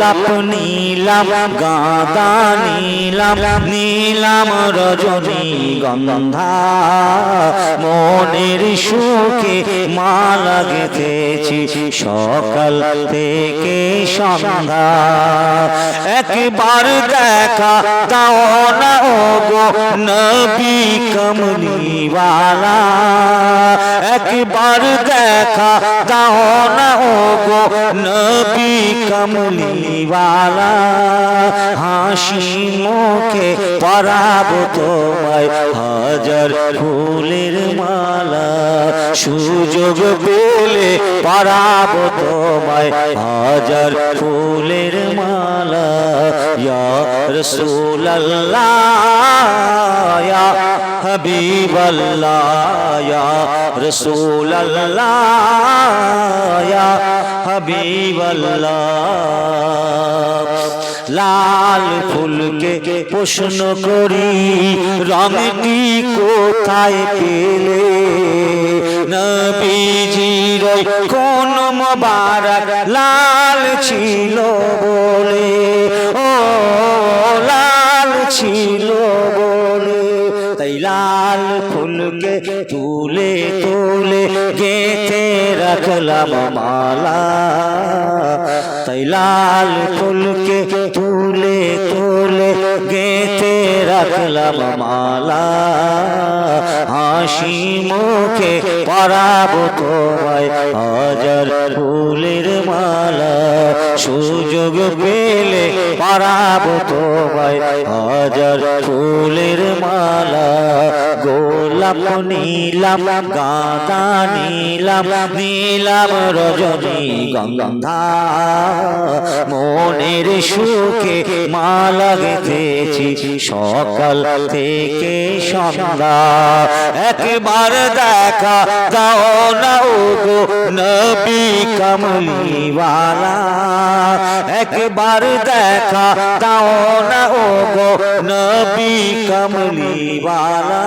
গোলাপ নীলাম গাঁদা নীলাম নীলাম রজনী গন্ধা। মনের সুখে মালা গেঁথেছি সকাল থেকে সন্ধ্যা। একবার দেখা দাও না গো নবী কমলিওয়ালা একবার দেখা দাও না গো নবী কমলিওয়ালা। হাসি মুখে পরাবো তোমায় হাজার ফুলের মালা। সুযোগ পেলে পরাবো তোমায় হাজার ফুলের মালা। ইয়া রসুল্লাহ রসুল্লাহ ইয়া হাবিবাল্লাহ। লাল ফুলকে প্রশ্ন করি রঙটি কোথায় পেলে? নবীজির কোন মোবারক লাল ছিল বলে। ও, লাল ছিল বলে। লাল ফুলকে তুলে তুলে গেঁথে রাখলাম মালা। তাই লাল ফুলকে তুলে তুলে গেঁথে রাখলাম মালা। হাসি মুখে পরাবো তোমায় হাজার ফুলের মালা। সুযোগ পেলে পরাবো তোমায়। হাজার ফুলের মালা, গোলাপ নীলাম, গাঁদা নীলাম নীলাম রজনী গঙ্গা। মনের সুখে মালা গেঁথেছি সকাল থেকে সন্ধ্যা। একবার দেখা দাও না গো নবী কমলিওয়ালা একবার দেখা দাও না ও গো নবী কমলিওয়ালা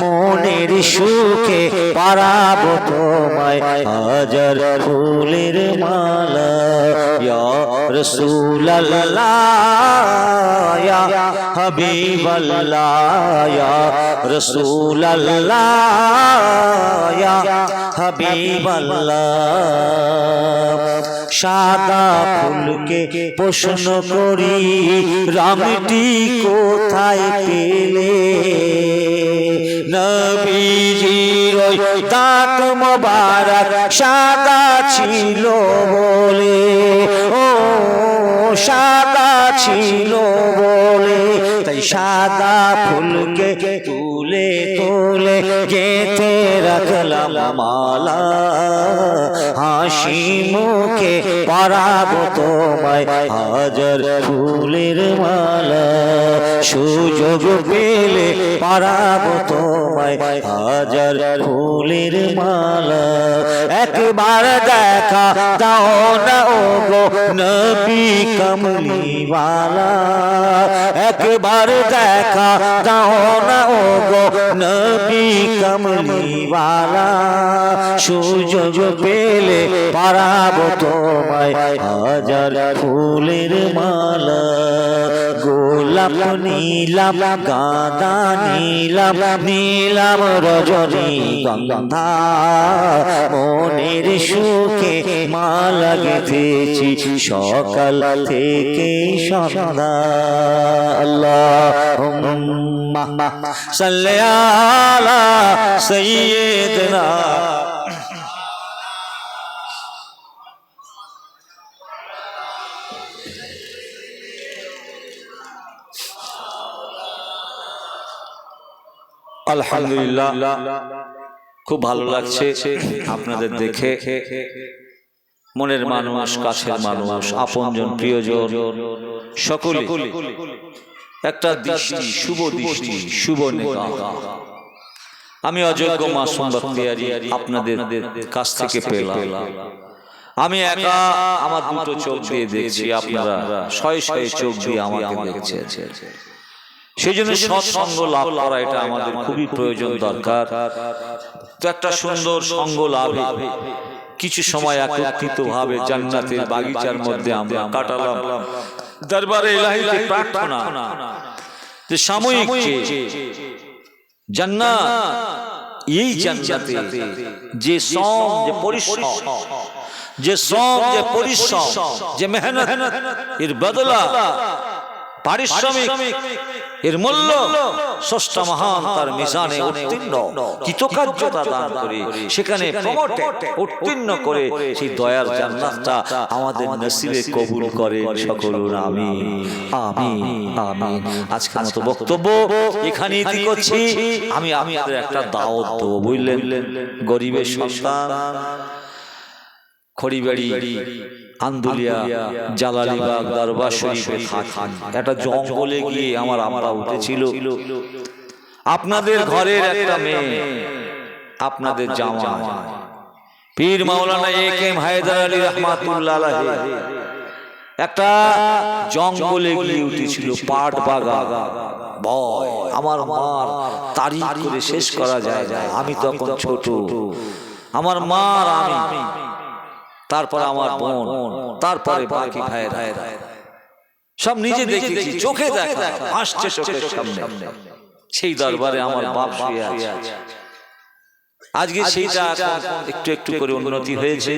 মনের সুখে পারাবো তোমায় হাজার ফুলের মালা ইয়া রসুল্লাহ ইয়া হাবিবাল্লাহ ইয়া রসুল্লাহ ইয়া হাবিবাল্লাহ সাদা ফুলকে প্রশ্ন করি। রঙটি কোথায় পেলে? নবীজির দাঁত মোবারক সাদা ছিল বলে। ও, সাদা ছিল বলে। তাই সাদা ফুলকে তুলে তুলে গেঁথে রাখলাম মালা। হাসি মুখে পারাবো তোমায় হাজার ফুলের মালা। সুযোগ পেলে পরাবো তোমায়। হাজার ফুলের মালা একবার দেখা দাও না ও গো নবী কমলিওয়ালা। একবার দেখা দাও না ও গো নবী কমলিওয়ালা। সুযোগ পেলে পারাবো তোমায়। হাজার ফুলের মালা গোলাপ নীলাম, গাঁদা নীলাম নীলাম রজনী গন্ধা। মনের সুখে মালা গেঁথেছি সকাল থেকে সন্ধ্যা। আল্লাহ সাল্লে আলা সৈয়দনা আলহামদুলিল্লাহ। খুব ভালো লাগছে আপনাদের দেখে। মনের মানুষ কাছের মানুষ আপনজন প্রিয়জন। সকলে একটা দৃষ্টি শুভ দৃষ্টি শুভ আমি অযোগ্য মাসুম বখতিয়ারি আপনাদের কাছ থেকে পেলাম। আমি একা আমার দুটো চোখ দিয়ে দেখছি আপনারা। শয়ে শয়ে চোখ দিয়ে আমাকে দেখছেন। সেই জন্য সৎসঙ্গ লাভ করা এটা আমাদের খুবই প্রয়োজন দরকার। তো একটা সুন্দর সঙ্গ লাভে কি কিছু সময় একত্রিত ভাবে জান্নাতের বাগিচার মধ্যে আমরা কাটালাম। দরবারে ইলাহিতে প্রার্থনা। যে সাময়িক যে জান্নাত এই জান্নাতে যে শ্রম যে পরিশ্রম যে শ্রম যে পরিশ্রম যে মেহনত এর বদলা পারিশ্রমিক। এর মূল্য ষষ্ঠ মহান তার মিশানে উত্তীর্ণ কৃতকার্যতা দান করে। সেখানে উত্তীর্ণ করে সেই দয়ার জান্নাতটা আমাদের নসিবে কবুল করে সকলুন আমি আমি আমি আজকের মতো বক্তব্য এখানেই ইতি করছি। আমি আমি আপনাদের একটা দাওয়াত দেবো বুঝলেন? গরিবের সন্তান খড়িবাড়ি আন্দুলিয়া জালালিবাগ দরবার শরীফে থাকেন একটা জঙ্গলে গিয়ে আমার আমরা উঠেছিল। আপনাদের ঘরের একটা মেয়ে আপনাদের জামা পীর মাওলানা A K M Haider Ali রহমাতুল্লাহ একটা জঙ্গলে গিয়ে উঠেছিল পাট বাগান। ভয় আমার মার তারিখ করে শেষ করা যায়। না আমি তখন ছোট। আমার মার আমি। তারপর আমার বোন তারপরে বাকি ভাইয়েরা। সব নিজে দেখেছি চোখে দেখা আসছে চোখের সামনে। সেই দরবারে আমার বাপ শুয়ে আছে। আজকে সেইটা একটু একটু করে উন্নতি হয়েছে।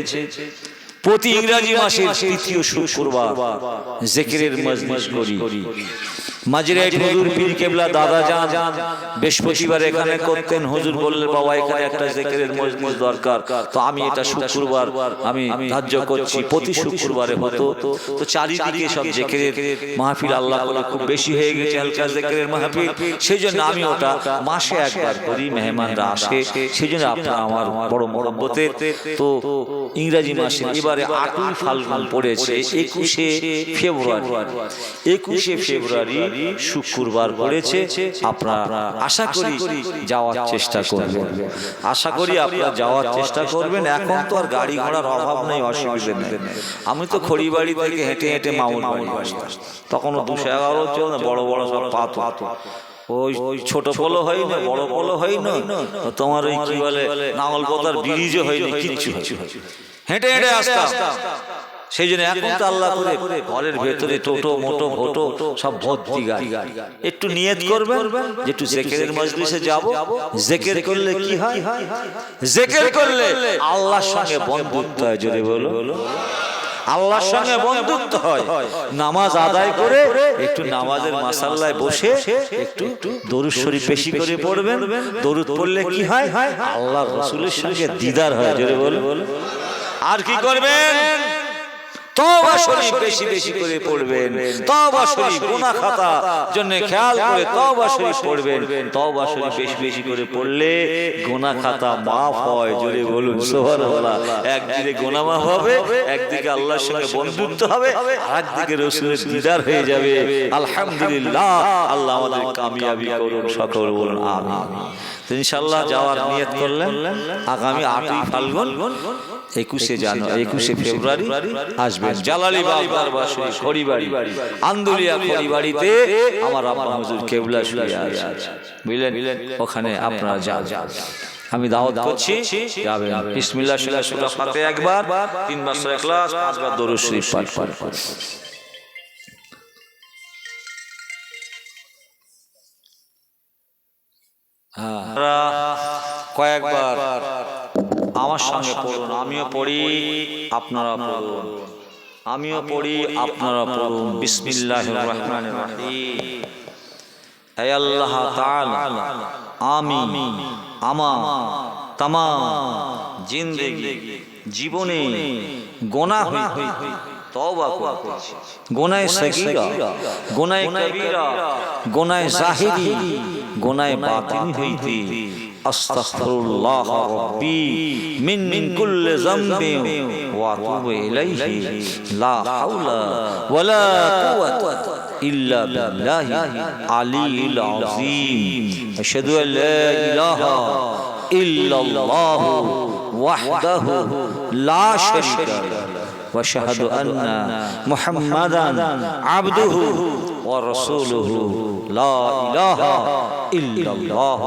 প্রতি ইংরাজি মাসের তৃতীয় শুক্রবার জেকেরের মজলিস করি। মাঝিরাইট হুজুর পীর কেবলা দাদা যান। বৃহস্পতিবার এখানে করতেন। হুজুর বললেন বাবা এখানে একটা জেকেরের মজলিস দরকার। তো আমি এটা শুক্রবার আমি ধার্য করছি। প্রতি শুক্রবারে হতো। তো চারিদিকে সব জেকেরের মাহফিল আল্লাহ খুব বেশি হয়ে গেছে হালকা জেকেরের মাহফিল। সেই জন্য আমি ওটা মাসে একবার করি মেহমানরা আসে। সেই জন্য আপনারা আমার বড় মরব্বতের তো ইংরাজি মাসে এবারে আটই ফাল্গুন পড়েছে। একুশে ফেব্রুয়ারি একুশে ফেব্রুয়ারি শুক্রবার পড়েছে আপনারা আশা করি যাওয়ার চেষ্টা করবেন। আশা করি আপনারা যাওয়ার চেষ্টা করবেন। এখন তো আর গাড়ি ঘোড়ার অভাব নেই অসুবিধা নেই। আমি তো খড়িবাড়ি থেকে হেঁটে হেঁটে মামুন বাড়ি আসতাম। তখনও দুশো এগারো চল না বড় বড় সব পাতো ওই ওই ছোট পলো হয় না বড় পলো হয় না তোমার ওই কি বলে নাঙল পোতার ব্রিজও হয়নি কিচ্ছু। হেঁটে হেঁটে আসতাম। সেই জন্য এখন তো আল্লাহ করে ঘরের ভেতরে টোটো মোটো ভোটো সব ভর্তি গাড়ি। একটু নিয়ত করবেন যে একটু জেকেরের মজলিসে যাব। জেকের করলে কি হয়? জেকের করলে আল্লাহর সঙ্গে বন্ধুত্ব হয় জোরে বলো। আল্লাহর সঙ্গে বন্ধুত্ব হয়। নামাজ আদায় করে একটু নামাজের মাসাল্লায় বসে একটু দরুদ শরীফ বেশি করে পড়বেন। দরুদ পড়লে কি হয়? আল্লাহ রসুলের সঙ্গে দিদার হয় জোরে বলো। আর কি করবেন তওবা শরীফ বেশি বেশি করে পড়বেন। তওবা শরীফ গুনাহ খাতা জন্য খেয়াল করে তওবা শরীফ পড়বেন। তওবা শরীফ বেশি বেশি করে পড়লে গুনাহ খাতা মাফ হয় জোরে বলুন সুবহানাল্লাহ। একদিকে গুনাহ মাফ হবে একদিকে আল্লাহর সঙ্গে বন্ধুত্ব হবে আর একদিকে রাসূলের দিদার হয়ে যাবে। আলহামদুলিল্লাহ আল্লাহ আমাদের কামিয়াবি করুন সকল বলুন আমিন। ইনশাআল্লাহ যাওয়ার নিয়ত করলেন। আগামী আটই ফাল্গুন। একুশে জানুয়ারি একুশে ফেব্রুয়ারি আসবেন জালালি দরবার শরীফ খড়িবাড়ি। আন্দুলিয়া খড়িবাড়িতে আমার আব্বা হুজুর কেবলা শুয়ে আছে। বুঝলেন? ওখানে আপনারা যান। আমি দাওয়াত করছি। যাবেন। বিসমিল্লাহ সুরা সুরা ফাতে একবার তিন বছর ক্লাস পাঁচবার দরুদ শরীফ পাঠ পাঠ হ্যাঁ কয়েকবার। আমার সঙ্গে পড়ুন, আমিও পড়ি আপনারা পড়ুন। আমিও পড়ি আপনারা পড়ুন। বিসমিল্লাহ রহমান রহিম। হে আল্লাহ তাআলা আমি আমার তাম জিন্দেগি, জীবনে গোনা হই, তওবা করছি। গোনায় সগীরা, গোনায় কবীরা, গোনায় জাহিরি গোনায় বাতিনি হইতে আস্তাগফিরুল্লাহ রাব্বি মিন মিন কুল্লি যামবিন ওয়া আতুবু ইলাইহি লা হাওলা ওয়ালা কুওয়াতা ইল্লা বিল্লাহি আলিয়্যিল আযীম আশহাদু আল লা ইলাহা ইল্লাল্লাহ ওয়াহদাহু লা শারীকা লাহু واشهد ان محمدا عبده ورسوله لا إله إلا الله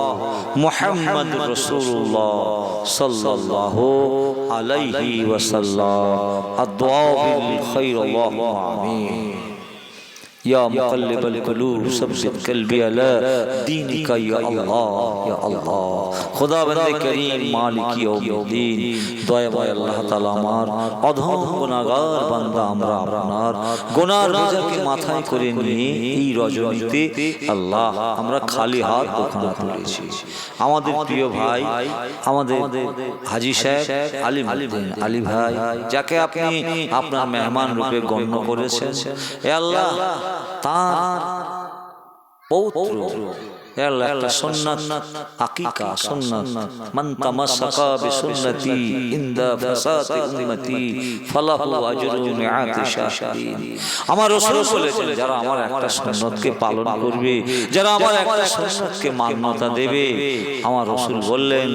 محمد رسول الله صلى الله عليه وسلم. الدعاء بالخير اللهم آمين. يا مقلب القلوب ثبت قلبي على دينك يا الله يا الله খোদা বন্দে করিম মালিক ইয়াউমিদ্দিন দয়াময় আল্লাহ তাআলা আমার অধম গুনাহগার বান্দা আমরা আপনার গুনার বোঝাকে মাথায় করে নিয়ে এই রজনীতে আল্লাহ আমরা খালি হাত দোকান তুলেছি আমাদের প্রিয় ভাই আমাদের হাজি সাহেব আলী আলিদ্দিন আলী ভাই যাকে আপনি আপনার মেহমান রূপে গণ্য করেছেন এ আল্লাহ তার পৌত্র। আমার করবে, যারা আমার একটা মান্যতা দেবে, আমার রাসূল বললেন,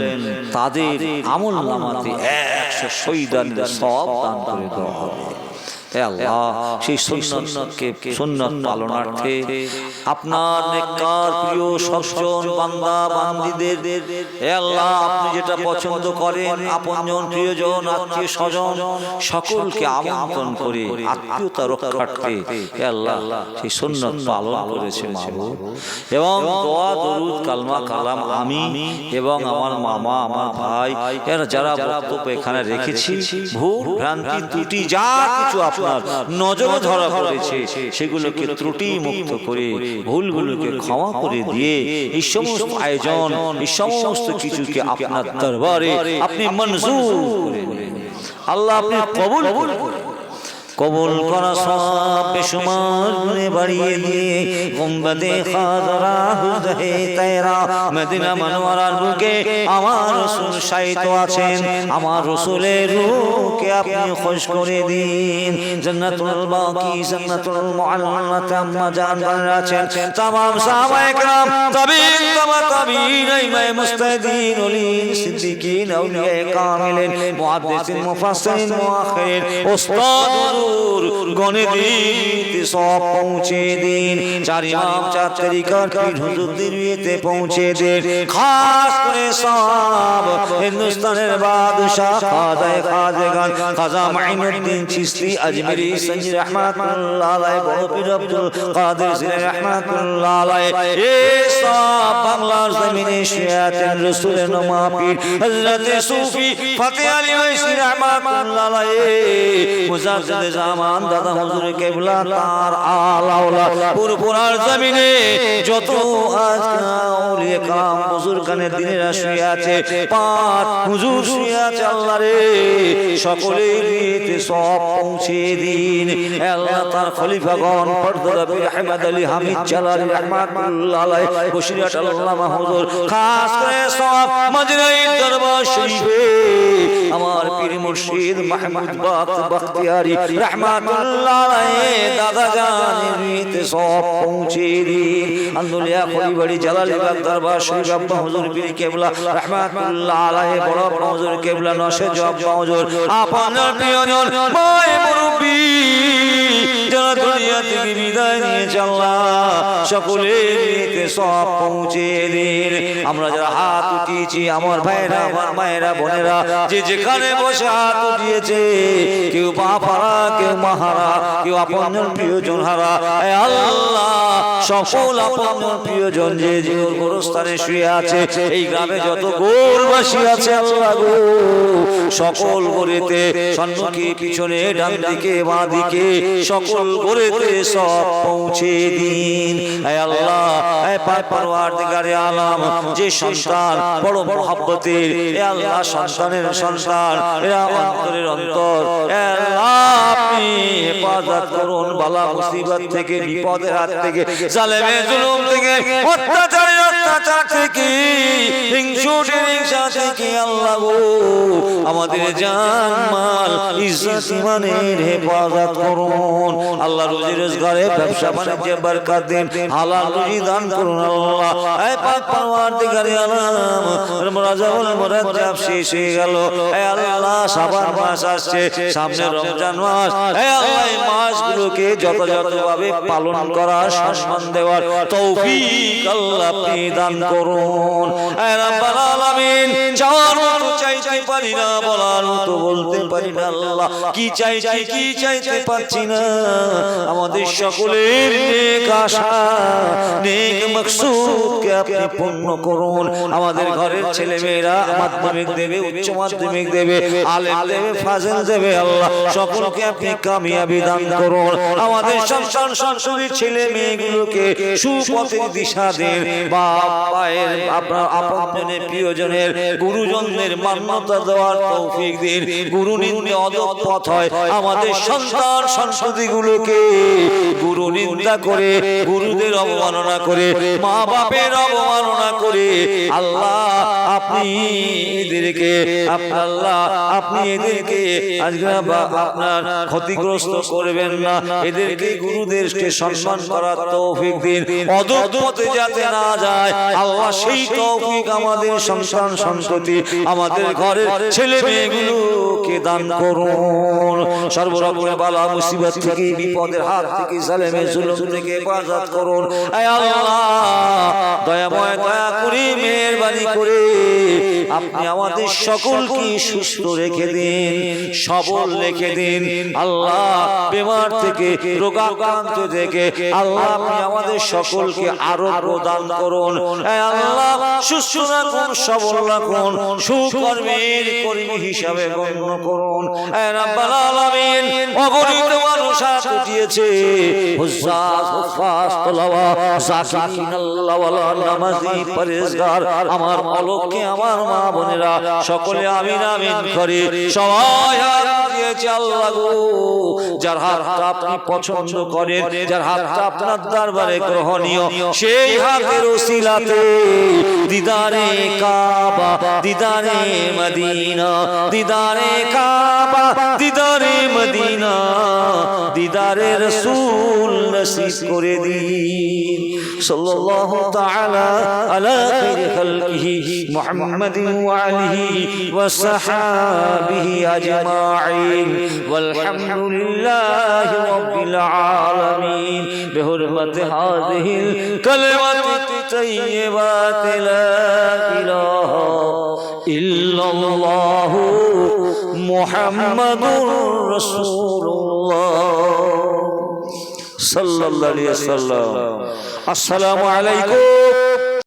তাদের আমল নামাতে 100 শহীদানের সওয়াব দান করে দেওয়া হবে। হে আল্লাহ, সেই সুন্নতকে, সুন্নত পালনার্থে আপনার নেককার প্রিয় সজ্জন বান্দা, বান্দিদের, হে আল্লাহ, আপনি যেটা পছন্দ করেন, আপনজন, প্রিয়জন, আত্মীয় স্বজন, সকলকে আমন্ত্রণ করে, আত্মীয়তা রক্ষার্থে হে আল্লাহ, সেই সুন্নত পালন করেছে মাহবুব। এবং দোয়া, দরুদ, কালমা, কালাম আমি এবং আমার মামা, আমার ভাই যারা বক্তব্য এখানে রেখেছি, ভুল, ভ্রান্তি, ত্রুটি, যা কিছু আপনার নজরে ধরা পড়েছে। সেগুলোকে ত্রুটি মুক্ত করে ভুলগুলোকে ক্ষমা করে দিয়ে এই সমস্ত আয়োজন এই সমস্ত কিছুকে আপনার দরবারে আপনি মনজুর করে আল্লাহ আপনি কবুল করে। কবুল করা সব বেশুমার গুণে বাড়িয়ে দিয়ে গুম্বদে খাজরা হুদহে তেরা মদিনা মনোয়ারার বুকে আমার রসুল সাহিত আছেন আমার রসুলের রূহকে আপনি খুশ করে দিন জান্নাতুল বাকি জান্নাতুল মুআল্লাত আম্মা জান বলে আছেন तमाम সাহাবায়ে کرام তাবিন তামা তাবিন ইমাম মুস্তাদিন ওলি সিদ্দিকিন আউলিয়া কামিলিন মুহাদ্দিসিন মুফাসসিরিন মুআখিরিন উস্তাদ হুজুর গনে দিতে সব পৌঁছে দিন। চার ইমাম চার তরিকার পীর হুজুরদের বিয়েতে পৌঁছে দিন। খাস করে সব হিন্দুস্তানের বাদশাহ খাজায়ে খাজগান খাজা মাইনুদ্দিন চিশতি আজমিরি সঞ্জি রহমাতুল্লাহ আলাইহি বড় পীর আব্দুল কাদের জিলানী রহমাতুল্লাহ আলাইহি। এই সব বাংলার জমিনে শুয়ে রাসূলের নমা হযরত সুফি ফতেহ আলী ওয়াইসি রহমাতুল্লাহ আলাইহি। মুজাদ্দিদ জামান দাদা হুজুর কেবলা তার আলাউলা পুরপুরার জমিনে যত আজকে আউলিয়া কাম বুজুর্গানের দিনেরা শুয়ে আছে, পাঁচ হুজুর শুয়ে আছে আল্লাহ রে। সব পৌঁছে দিন। আল্লাহ তার আহমদ আলী হামিদ জালালি রহমাতুল্লাহ বসিরহাট আল্লামা হুজুর, খাস করে সব মজরাই দরবার শরীফে। আমার পীর মুর্শিদ মাহমুদ বখতিয়ারি রহমাতুল্লাহ দাদা বিয়েতে সব পৌঁছে দিন। আন্দুলিয়া খলিবাড়ি জালালি বাগ দরবার শরীফ আব্বা হুজুর পীর যারা দুনিয়া থেকে বিদায় নিয়েছে আল্লাহ সকলের সব পৌঁছে দিন। আমরা যারা হাত উঠিয়েছি, আমার ভাইরা আমার মায়েরা, বোনেরা, যে যেখানে বসে হাত উঠিয়েছে, কেউ বাপারা কেউ মাহারা কেউ আপনজন প্রিয়জন হারা আল্লাহ, সকল আপনজন প্রিয়জন যে যে গোরস্থানে শুয়ে আছে, এই গ্রামে যত গোরবাসী আছে আল্লাহ গো, সকল গড়েতে সম্মুখে পিছনে ডান দিকে বাঁ দিকে সকল গড়েতে সব পৌঁছে দিন। আল্লাহ পরওয়ারদিগারে আলাম যে সন্তান বড় মহব্বতের আল্লাহ সন্তানের সন্তান এরা অন্তরের অন্তর। হে আল্লাহ আপনি হেফাজত করুন বালা মুসিবত থেকে বিপদের হাত থেকে জালেমে জুলুম থেকে অত্যাচারের যথাযথভাবে পালন করা সম্মান দেওয়ার তৌফিক আল্লাহ আপনি দান করুন। আমাদের সকলের নেক আশা ঘরের ছেলে মেয়েরা মাধ্যমিক দেবে, উচ্চ মাধ্যমিক দেবে, আলেম দেবে, ফাজেল দেবে, আল্লাহ সকলকে আপনি কামিয়াবি দান করুন। আমাদের সন্তান সংসারের ছেলে মেয়েগুলোকে সুপথের দিশা দেন। বাপ মায়ের আপনার আপনজনের প্রিয়জনের গুরুজনদের মান্যতা দেওয়ার তৌফিক দিন। গুরু নিন্দে অদক পথ হয়। আমাদের সন্তান সংসদিগুলোকে গুরু নিন্দা করে গুরুদের অবমাননা করে মা বাপের অবমাননা করে। আল্লাহ আপনি এদেরকে আল্লাহ আপনি এদেরকে আজকে আপনার ক্ষতিগ্রস্ত করবেন না। এদেরকে গুরুদেরকে সম্মান করার তৌফিক দিন। অদপথে যাতে না যায় আল্লাহ সেই তৌফিক আমাদের সন্তান সন্ততি আমাদের ঘরের ছেলে মেয়েগুলোকে দান করুন। সর্বরকমের বালা মুসিবত থেকে বিপদের হাত থেকে সালেমে জুলুম থেকে হেফাজত করুন। আয় আল্লাহ দয়াময় দয়া করে মেহেরবানি করে আপনি আমাদের সকলকে সুস্থ রেখে দিন, সবল রেখে দিন। আল্লাহ বেমার থেকে, রোগাক্রান্ত থেকে, আল্লাহ আপনি আমাদের সকলকে আরও দান করুন। আল্লাহ, সুস্থ রাখুন, সবল রাখুন, সুকর্মের কর্মী হিসাবে গণ্য করুন। এ রাব্বাল আলামিন আমার অলকে আমার মা বোনেরা সকলে আমিন আমিন করে সবাই দিয়েছে আল্লাহ গো। যার হাতটা আপনি পছন্দ করেন যার হাতটা আপনার দরবারে গ্রহণীয় সেই হাতের ওসিলাতে দিদারে কাবা দিদারে মদিনা দিদারে কাবা দিদারে মদিনা দিদারে রসুল নসিব করে দিন। صلى الله تعالى على خير خلقه محمد وعليه وصحابه أجمعين والحمد لله رب العالمين بحرمة هذه الكلمة الطيبات لا إله إلا الله محمد رسول الله صلى الله عليه وسلم السلام عليكم